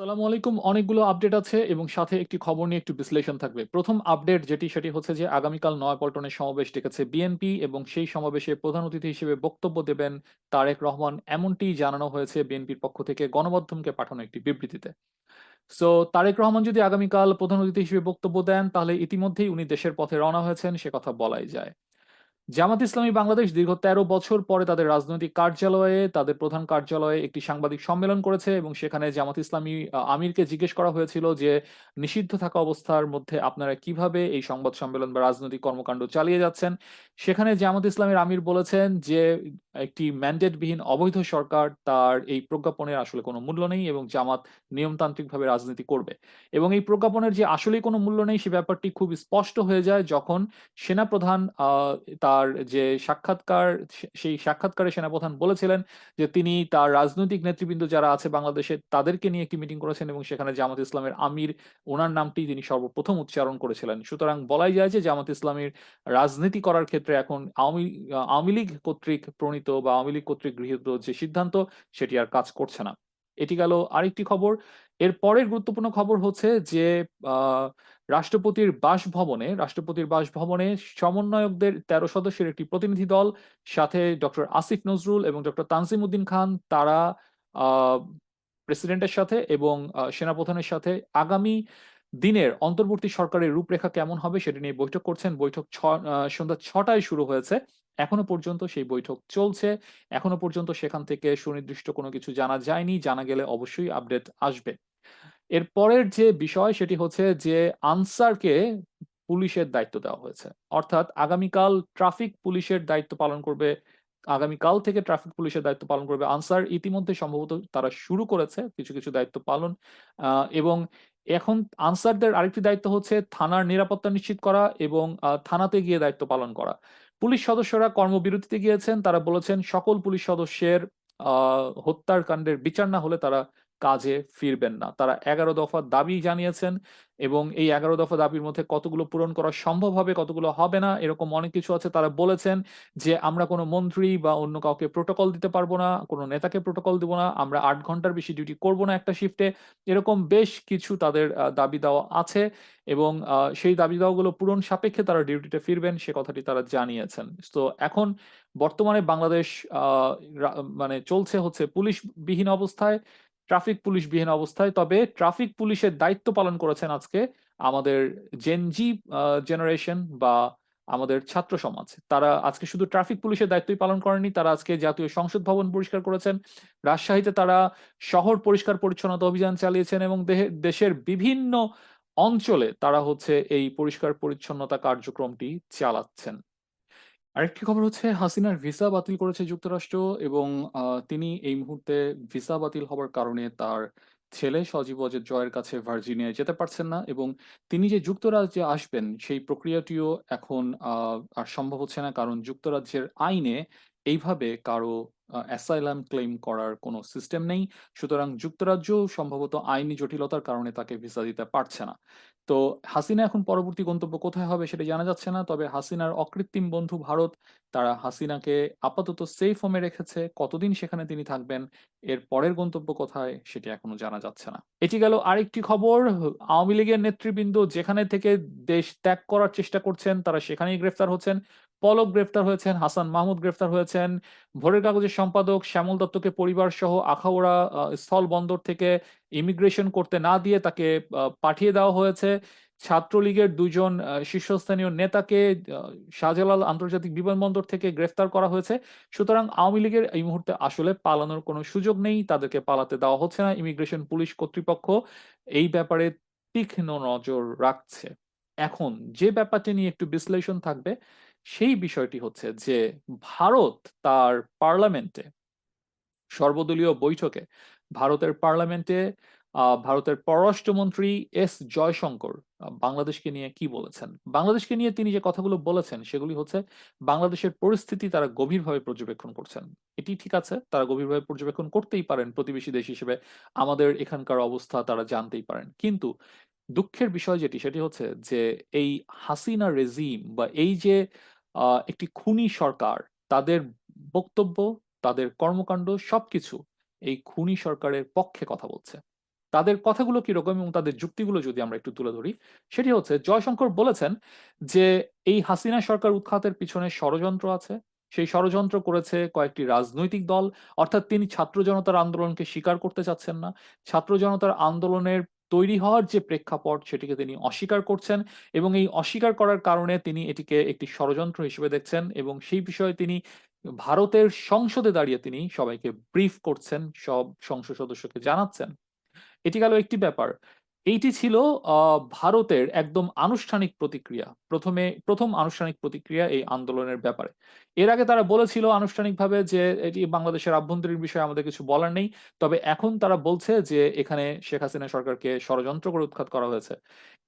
সালামু আলাইকুম। অনেকগুলো আপডেট আছে এবং সাথে একটি খবর নিয়ে একটু বিশ্লেষণ থাকবে। প্রথম আপডেট যেটি, সেটি হচ্ছে যে আগামীকাল নয়াপল্টনে সমাবেশ ডেকেছে বিএনপি এবং সেই সমাবেশে প্রধান অতিথি হিসেবে বক্তব্য দেবেন তারেক রহমান এমনটিই জানানো হয়েছে বিএনপির পক্ষ থেকে গণমাধ্যমকে পাঠানো একটি বিবৃতিতে। সো তারেক রহমান যদি আগামীকাল প্রধান অতিথি হিসেবে বক্তব্য দেন, তাহলে ইতিমধ্যেই উনি দেশের পথে রওনা হয়েছেন, সে কথা বলাই যায়। জামাত ইসলামী বাংলাদেশ দীর্ঘ ১৩ বছর পরে তাদের রাজনৈতিক কার্যালয়ে তাদের প্রধান কার্যালয়ে একটি সাংবাদিক সম্মেলন করেছে এবং সেখানে জামাত ইসলামী আমিরকে জিজ্ঞেস করা হয়েছিল যে, "নিষিদ্ধ থাকা অবস্থার মধ্যে আপনারা কীভাবে এই সংবাদ সম্মেলন বা রাজনৈতিক কর্মকাণ্ড চালিয়ে যাচ্ছেন?" সেখানে জামাত ইসলামের আমির বলেছেন যে, "একটি ম্যান্ডেটবিহীন অবৈধ সরকার, তার এই প্রজ্ঞাপনের আসলে কোনো মূল্য নেই এবং জামাত নিয়মতান্ত্রিকভাবে রাজনীতি করবে।" এবং এই প্রজ্ঞাপনের যে আসলেই কোনো মূল্য নেই, সে ব্যাপারটি খুব স্পষ্ট হয়ে যায় যখন সেনাপ্রধান তার যে সাক্ষাৎকার সেই সাক্ষাৎকারে সেনাপ্রধান বলেছিলেন যে তিনি তার রাজনৈতিক নেতৃবৃন্দ যারা আছে বাংলাদেশে, তাদেরকে নিয়ে একটি মিটিং করেছেন এবং সেখানে জামাত ইসলামের আমির, উনার নামটি তিনি সর্বপ্রথম উচ্চারণ করেছিলেন। সুতরাং বলাই যায় যে জামাত ইসলামীর রাজনীতি করার ক্ষেত্রে এখন আওয়ামী আওয়ামী লীগ কর্তৃক প্রণীত বা আওয়ামী লীগ কর্তৃক গৃহীত যে সিদ্ধান্ত, সেটি আর কাজ করছে না। এটি গেল আরেকটি খবর। এর পরের গুরুত্বপূর্ণ খবর হচ্ছে যে রাষ্ট্রপতির বাসভবনে রাষ্ট্রপতির বাসভবনে সমন্বয়কদের ১৩ সদস্যের একটি প্রতিনিধি দল, সাথে ডক্টর আসিফ নজরুল এবং ডক্টর তানজিম উদ্দিন খান, তারা প্রেসিডেন্টের সাথে এবং সেনাপ্রধানের সাথে আগামী দিনের অন্তর্বর্তী সরকারের রূপরেখা কেমন হবে সেটা নিয়ে বৈঠক করছেন। বৈঠক ছ সন্ধ্যা ছটায় শুরু হয়েছে। এখনও পর্যন্ত সেই বৈঠক চলছে। এখনও পর্যন্ত সেখান থেকে সুনির্দিষ্ট কোনো কিছু জানা যায়নি। জানা গেলে অবশ্যই আপডেট আসবে। এর পরের যে বিষয় সেটি হচ্ছে যে আনসারকে পুলিশের দায়িত্ব দেওয়া হয়েছে। অর্থাৎ আগামীকাল ট্রাফিক পুলিশের দায়িত্ব পালন করবে আগামীকাল থেকে ট্রাফিক পুলিশের দায়িত্ব পালন করবে আনসার। ইতিমধ্যে সম্ভবত তারা শুরু করেছে কিছু, কিছু দায়িত্ব পালন। এবং এখন আনসারদের আরেকটি দায়িত্ব হচ্ছে থানার নিরাপত্তা নিশ্চিত করা এবং থানাতে গিয়ে দায়িত্ব পালন করা। পুলিশ সদস্যরা কর্মবিরতিতে গিয়েছেন। তারা বলেছেন, সকল পুলিশ সদস্যের হত্যার কাণ্ডের বিচার না হলে তারা কাজে ফিরবেন না। তারা ১১ দফা দাবি জানিয়েছেন এবং এই ১১ দফা দাবির মধ্যে কতগুলো পূরণ করা সম্ভব হবে, কতগুলো হবে না এরকম অনেক কিছু আছে। তারা বলেছেন যে, "আমরা কোনো মন্ত্রী বা অন্য কাউকে প্রোটোকল দিতে পারব না, কোনো নেতাকে প্রোটোকল দিব না। আমরা আট ঘণ্টার বেশি ডিউটি করব না একটা শিফটে।" এরকম বেশ কিছু তাদের দাবি দেওয়া আছে এবং সেই দাবি দেওয়াগুলো পূরণ সাপেক্ষে তারা ডিউটিতে ফিরবেন সে কথাটি তারা জানিয়েছেন। তো এখন বর্তমানে বাংলাদেশ মানে চলছে হচ্ছে পুলিশবিহীন অবস্থায় ট্রাফিক পুলিশবিহীন অবস্থায়। তবে ট্রাফিক পুলিশের দায়িত্ব পালন করেছেন আজকে আমাদের জেনজি জেনারেশন বা আমাদের ছাত্র সমাজ। তারা আজকে শুধু ট্রাফিক পুলিশের দায়িত্বই পালন করেননি, তারা আজকে জাতীয় সংসদ ভবন পরিষ্কার করেছেন। রাজশাহীতে তারা শহর পরিষ্কার পরিচ্ছন্নতা অভিযান চালিয়েছেন এবং দেশের বিভিন্ন অঞ্চলে তারা হচ্ছে এই পরিষ্কার পরিচ্ছন্নতা কার্যক্রমটি চালাচ্ছেন। আরেকটি খবর হচ্ছে, হাসিনার ভিসা বাতিল করেছে যুক্তরাষ্ট্র এবং তিনি এই মুহূর্তে ভিসা বাতিল হওয়ার কারণে তার ছেলে সজীব অজিত জয়ের কাছে ভার্জিনিয়ায় যেতে পারছেন না এবং তিনি যে যুক্তরাজ্যে আসবেন, সেই প্রক্রিয়াটিও এখন আর সম্ভব হচ্ছে না। কারণ যুক্তরাজ্যের আইনে এইভাবে কারও অ্যাসাইলাম ক্লেইম করার কোনো সিস্টেম নেই। সুতরাং যুক্তরাজ্য সম্ভবত আইনি জটিলতার কারণে তাকে ভিসা দিতে পারছে না। তো হাসিনা এখন পরবর্তী গন্তব্য কোথায় হবে সেটা জানা যাচ্ছে না। তবে হাসিনার অকৃত্রিম বন্ধু ভারত তারা হাসিনাকে আপাতত সেফ হোমে রেখেছে। কতদিন সেখানে তিনি থাকবেন, এর পরের গন্তব্য কোথায় সেটি এখনও জানা যাচ্ছে না। এটি গেল আরেকটি খবর। আওয়ামী লীগের নেতৃবৃন্দ যেখানে থেকে দেশ ত্যাগ করার চেষ্টা করছেন তারা সেখানেই গ্রেফতার হচ্ছেন। পলক গ্রেফতার হয়েছেন, হাসান মাহমুদ গ্রেফতার হয়েছেন। ভোরের কাগজের সম্পাদক শ্যামল দত্তকে পরিবারসহ আখাউড়া আ স্থলবন্দর থেকে ইমিগ্রেশন করতে না দিয়ে তাকে পাঠিয়ে দেওয়া হয়েছে। ছাত্রলীগের ২ জন আ শীর্ষস্থানীয় নেতাকে শাহজালাল আন্তর্জাতিক বিমানবন্দর থেকে গ্রেফতার করা হয়েছে। সুতরাং আওয়ামী লীগের এই মুহূর্তে আসলে পালানোর কোনো সুযোগ নেই। তাদেরকে পালাতে দেওয়া হচ্ছে না। ইমিগ্রেশন পুলিশ কর্তৃপক্ষ এই ব্যাপারে তীক্ষ্ণ নজর রাখছে। এখন যে ব্যাপারটি নিয়ে একটু বিশ্লেষণ থাকবে সেই বিষয়টি হচ্ছে যে ভারত তার পার্লামেন্টে, সর্বদলীয় বৈঠকে ভারতের পার্লামেন্টে ভারতের পররাষ্ট্রমন্ত্রী এস জয়শঙ্কর বাংলাদেশকে নিয়ে কি বলেছেন? বাংলাদেশকে নিয়ে তিনি যে কথাগুলো বলেছেন সেগুলি হচ্ছে বাংলাদেশের পরিস্থিতি তারা গভীরভাবে পর্যবেক্ষণ করছেন। এটি ঠিক আছে। তারা গভীরভাবে পর্যবেক্ষণ করতেই পারেন, প্রতিবেশী দেশ হিসেবে আমাদের এখানকার অবস্থা তারা জানতেই পারেন। কিন্তু দুঃখের বিষয় যেটি সেটি হচ্ছে যে এই হাসিনা রেজিম বা এই যে একটি খুনি সরকার তাদের বক্তব্য, তাদের কর্মকাণ্ড সবকিছু এই খুনি সরকারের পক্ষে কথা বলছে। তাদের কথাগুলো কীরকম এবং তাদের যুক্তিগুলো যদি আমরা একটু তুলে ধরি সেটি হচ্ছে জয়শঙ্কর বলেছেন যে এই হাসিনা সরকার উৎখাতের পিছনে ষড়যন্ত্র আছে সেই ষড়যন্ত্র করেছে কয়েকটি রাজনৈতিক দল অর্থাৎ তিনি ছাত্র জনতার আন্দোলনকে স্বীকার করতে চাচ্ছেন না ছাত্র জনতার আন্দোলনের তৈরি হওয়ার যে প্রেক্ষাপট সেটিকে তিনি অস্বীকার করছেন এবং এই অস্বীকার করার কারণে তিনি এটিকে একটি ষড়যন্ত্র হিসেবে দেখছেন এবং সেই বিষয়ে তিনি ভারতের সংসদে দাঁড়িয়ে তিনি সবাইকে ব্রিফ করছেন, সব সংসদ সদস্যকে জানাচ্ছেন। এটি গেল একটি ব্যাপার। এইটি ছিল ভারতের একদম আনুষ্ঠানিক প্রতিক্রিয়া। প্রথমে, প্রথম আনুষ্ঠানিক প্রতিক্রিয়া এই আন্দোলনের ব্যাপারে। এর আগে তারা বলেছিল আনুষ্ঠানিকভাবে যে এটি বাংলাদেশের আভ্যন্তরীণ বিষয়ে আমাদের কিছু বলার নেই, তবে এখন তারা বলছে যে এখানে শেখ হাসিনা সরকারকে ষড়যন্ত্র করে উৎখাত করা হয়েছে।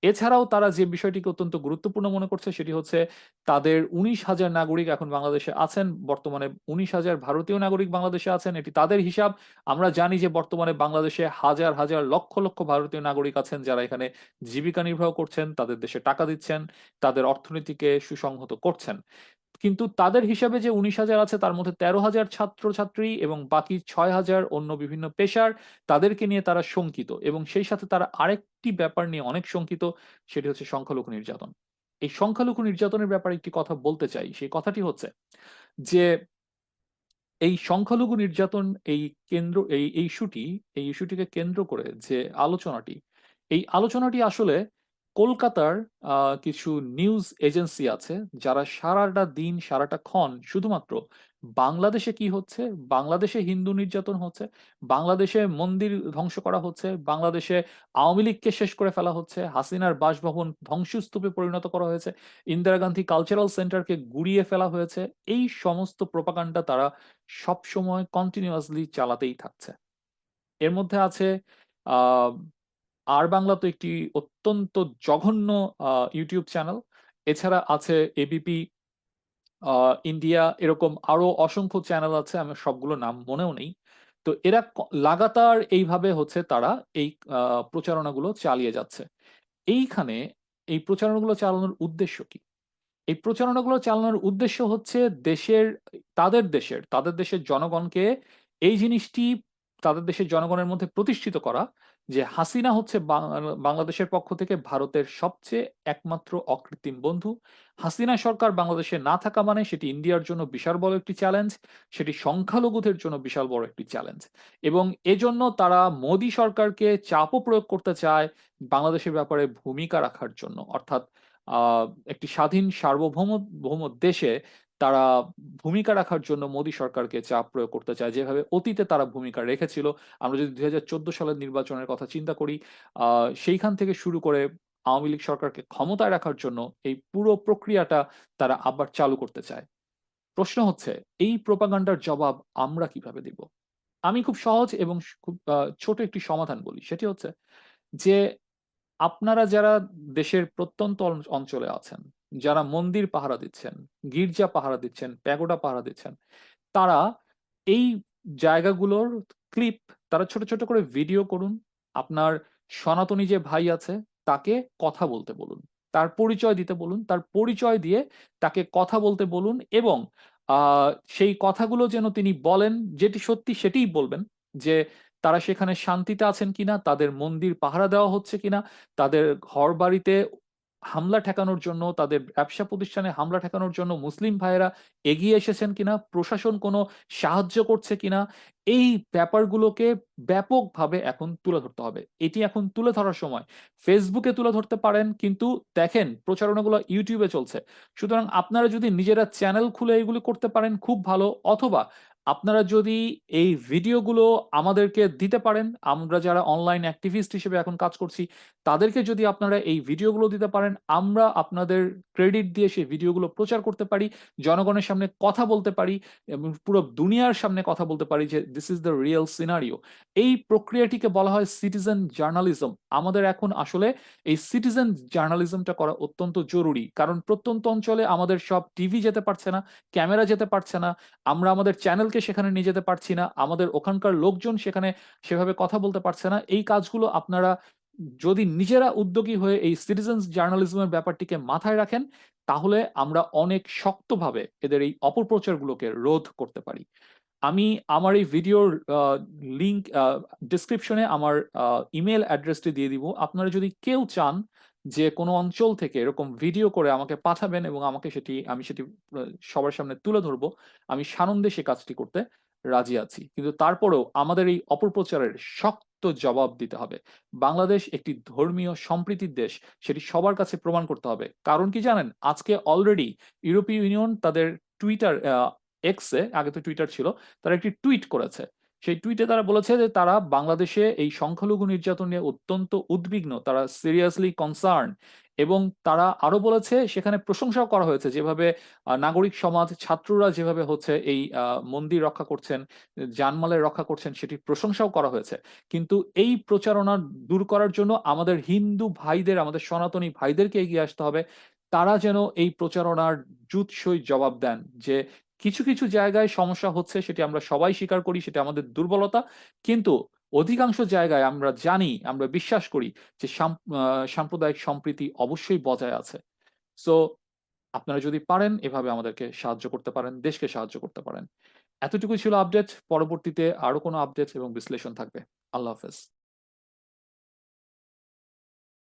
এছাড়াও তারা যে বিষয়টিকে অত্যন্ত গুরুত্বপূর্ণ মনে করছে সেটি হচ্ছে তাদের উনিশ হাজার নাগরিক এখন বাংলাদেশে আছেন, বর্তমানে উনিশ হাজার ভারতীয় নাগরিক বাংলাদেশে আছেন, এটি তাদের হিসাব। আমরা জানি যে বর্তমানে বাংলাদেশে হাজার হাজার লক্ষ লক্ষ ভারতীয় নাগরিক আছেন যারা এখানে জীবিকা নির্বাহ করছেন, তাদের দেশে টাকা দিচ্ছেন, তাদের অর্থনীতিকে সুসংহত করছেন। কিন্তু তাদের হিসাবে যে উনিশ হাজার আছে, তার মধ্যে তেরো হাজার ছাত্রছাত্রী এবং বাকি ছয় হাজার অন্য বিভিন্ন পেশার তাদেরকে নিয়ে তারা শঙ্কিত এবং সেই সাথে তারা আরেকটি ব্যাপার নিয়ে অনেক শঙ্কিত, সেটি হচ্ছে সংখ্যালঘু নির্যাতন। এই সংখ্যালঘু নির্যাতনের ব্যাপারে একটি কথা বলতে চাই, সেই কথাটি হচ্ছে যে এই সংখ্যালঘু নির্যাতন এই কেন্দ্র, এই এই ইস্যুটি, এই ইস্যুটিকে কেন্দ্র করে যে আলোচনাটি, এই আলোচনাটি আসলে কলকাতার কিছু নিউজ এজেন্সি আছে যারা সারাটা দিন, সারাটা ক্ষণ শুধুমাত্র বাংলাদেশে কি হচ্ছে? বাংলাদেশে হিন্দু নির্যাতন হচ্ছে, বাংলাদেশে মন্দির ধ্বংস করা হচ্ছে, বাংলাদেশে আওয়ামী লীগকে শেষ করে ফেলা হচ্ছে, হাসিনার বাসভবন ধ্বংসস্তূপে পরিণত করা হয়েছে, ইন্দিরা গান্ধী কালচারাল সেন্টারকে গুড়িয়ে ফেলা হয়েছে, এই সমস্ত প্রোপাগান্ডা তারা সবসময় কন্টিনিউয়াসলি চালাতেই থাকছে। এর মধ্যে আছে আর বাংলা তো একটি অত্যন্ত জঘন্য ইউটিউব চ্যানেল এছাড়া আছে এবিপি ইন্ডিয়া এরকম আরও অসংখ্য চ্যানেল আছে আমার সবগুলো নাম মনেও নেই। তো এরা লাগাতার এইভাবে হচ্ছে তারা এই প্রচারণাগুলো চালিয়ে যাচ্ছে। এইখানে এই প্রচারণাগুলো চালানোর উদ্দেশ্য কি? এই প্রচারণাগুলো চালানোর উদ্দেশ্য হচ্ছে দেশের, তাদের দেশের তাদের দেশের জনগণকে এই জিনিসটি, তাদের দেশের জনগণের মধ্যে প্রতিষ্ঠিত করা যে হাসিনা হচ্ছে বাংলাদেশের পক্ষ থেকে ভারতের সবচেয়ে একমাত্র অকৃত্রিম বন্ধু। হাসিনা সরকার বাংলাদেশে না থাকা মানে সেটি ইন্ডিয়ার জন্য বিশাল বড় একটি চ্যালেঞ্জ সেটি সংখ্যালঘুদের জন্য বিশাল বড় একটি চ্যালেঞ্জ এবং এজন্য তারা মোদী সরকারকে চাপও প্রয়োগ করতে চায় বাংলাদেশের ব্যাপারে ভূমিকা রাখার জন্য। অর্থাৎ একটি স্বাধীন সার্বভৌম, ভৌম দেশে তারা ভূমিকা রাখার জন্য মোদী সরকারকে চাপ প্রয়োগ করতে চায়। যেভাবে অতীতে তারা ভূমিকা রেখেছিল, আমরা যদি দুই সালের নির্বাচনের কথা চিন্তা করি সেইখান থেকে শুরু করে আওয়ামী লীগ সরকারকে ক্ষমতায় রাখার জন্য এই পুরো প্রক্রিয়াটা তারা আবার চালু করতে চায়। প্রশ্ন হচ্ছে, এই প্রোপাগান্ডার জবাব আমরা কীভাবে দিব? আমি খুব সহজ এবং খুব ছোট একটি সমাধান বলি। সেটি হচ্ছে যে, আপনারা যারা দেশের প্রত্যন্ত অঞ্চলে আছেন যারা মন্দির পাহারা দিচ্ছেন, গির্জা পাহারা দিচ্ছেন, প্যাগোডা পাহারা দিচ্ছেন, তারা এই জায়গাগুলোর ক্লিপ, তারা ছোট ছোট করে ভিডিও করুন। আপনার সনাতনী যে ভাই আছে, তাকে কথা বলতে বলুন, তার পরিচয় দিতে বলুন, তার পরিচয় দিয়ে তাকে কথা বলতে বলুন এবং সেই কথাগুলো যেন তিনি বলেন, যেটি সত্যি সেটিই বলবেন যে তারা সেখানে শান্তিতে আছেন কিনা, তাদের মন্দির পাহারা দেওয়া হচ্ছে কিনা, তাদের ঘর বাড়িতে হামলা ঠেকানোর জন্য, তাদের ব্যবসা প্রতিষ্ঠানে হামলা ঠেকানোর জন্য মুসলিম ভাইয়েরা এগিয়ে এসেছেন কিনা, প্রশাসন কোনো সাহায্য করছে কিনা, এই ব্যাপারগুলোকে ব্যাপকভাবে এখন তুলে ধরতে হবে। এটি এখন তুলে ধরার সময়। ফেসবুকে তুলে ধরতে পারেন, কিন্তু দেখেন প্রচারণাগুলো ইউটিউবে চলছে। সুতরাং আপনারা যদি নিজেরা চ্যানেল খুলে এগুলো করতে পারেন, খুব ভালো। অথবা আপনারা যদি এই ভিডিওগুলো আমাদেরকে দিতে পারেন, আমরা যারা অনলাইন অ্যাক্টিভিস্ট হিসেবে এখন কাজ করছি, তাদেরকে যদি আপনারা এই ভিডিওগুলো দিতে পারেন, আমরা আপনাদের ক্রেডিট দিয়ে সেই ভিডিওগুলো প্রচার করতে পারি, জনগণের সামনে কথা বলতে পারি এবং পুরো দুনিয়ার সামনে কথা বলতে পারি যে this is the real scenario এই প্রক্রিয়াটিকে বলা হয় সিটিজেন জার্নালিজম আমাদের এখন আসলে এই সিটিজেন জার্নালিজমটা করা অত্যন্ত জরুরি, কারণ প্রত্যন্ত অঞ্চলে আমাদের সব টিভি যেতে পারছে না ক্যামেরা যেতে পারছে না, আমরা আমাদের চ্যানেলকে সেখানে নিয়ে যেতে পারছি না, আমাদের ওখানকার লোকজন সেখানে সেভাবে কথা বলতে পারছে না, এই কাজগুলো আপনারা যদি নিজেরা উদ্যোগী হয়ে এই সিটিজেন্স জার্নালিজমের ব্যাপারটিকে মাথায় রাখেন, তাহলে আমরা অনেক শক্তভাবে এদের এই অপপ্রচারগুলোকে রোধ করতে পারি আমি আমার এই ভিডিওর, আ ডেসক্রিপশনে আমার, আ ইমেইল অ্যাড্রেসটি দিয়ে দিব। আপনারা যদি কেউ চান যে কোনো অঞ্চল থেকে এরকম ভিডিও করে আমাকে পাঠাবেন এবং আমাকে সেটি আমি সেটি সবার সামনে তুলে ধরবো। আমি সানন্দে সে কাজটি করতে রাজি আছি। কিন্তু তারপরেও আমাদের এই অপপ্রচারের শক্ত জবাব দিতে হবে। বাংলাদেশ একটি ধর্মীয় সম্প্রীতির দেশ। সেটি সবার কাছে প্রমাণ করতে হবে। কারণ কি জানেন? আজকে অলরেডি ইউরোপীয় ইউনিয়ন তাদের টুইটার এক্স আগে তো টুইটার ছিল, তারা একটি টুইট করেছে। সেই টুইটে তারা বলেছে যে তারা বাংলাদেশে এই সংখ্যালঘু নির্যাতন নিয়ে অত্যন্ত উদ্বিগ্ন। তারা সিরিয়াসলি কনসার্ন এবং তারা আরও বলেছে সেখানে প্রশংসাও করা হয়েছে যেভাবে নাগরিক সমাজ, ছাত্ররা যেভাবে হচ্ছে এই মন্দির রক্ষা করছেন, জানমালের রক্ষা করছেন সেটির প্রশংসাও করা হয়েছে। কিন্তু এই প্রচারণা দূর করার জন্য আমাদের হিন্দু ভাইদের, আমাদের সনাতনী ভাইদেরকে এগিয়ে আসতে হবে। তারা যেন এই প্রচারণার জুতসই জবাব দেন যে কিছু, কিছু জায়গায় সমস্যা হচ্ছে সেটি আমরা সবাই স্বীকার করি, সেটা আমাদের দুর্বলতা। কিন্তু অধিকাংশ জায়গায় আমরা জানি, আমরা বিশ্বাস করি যে সাম সাম্প্রদায়িক সম্প্রীতি অবশ্যই বজায় আছে। সো আপনারা যদি পারেন এভাবে আমাদেরকে সাহায্য করতে পারেন, দেশকে সাহায্য করতে পারেন। এতটুকুই ছিল আপডেট। পরবর্তীতে আরও কোনো আপডেট এবং বিশ্লেষণ থাকবে। আল্লাহ হাফেজ।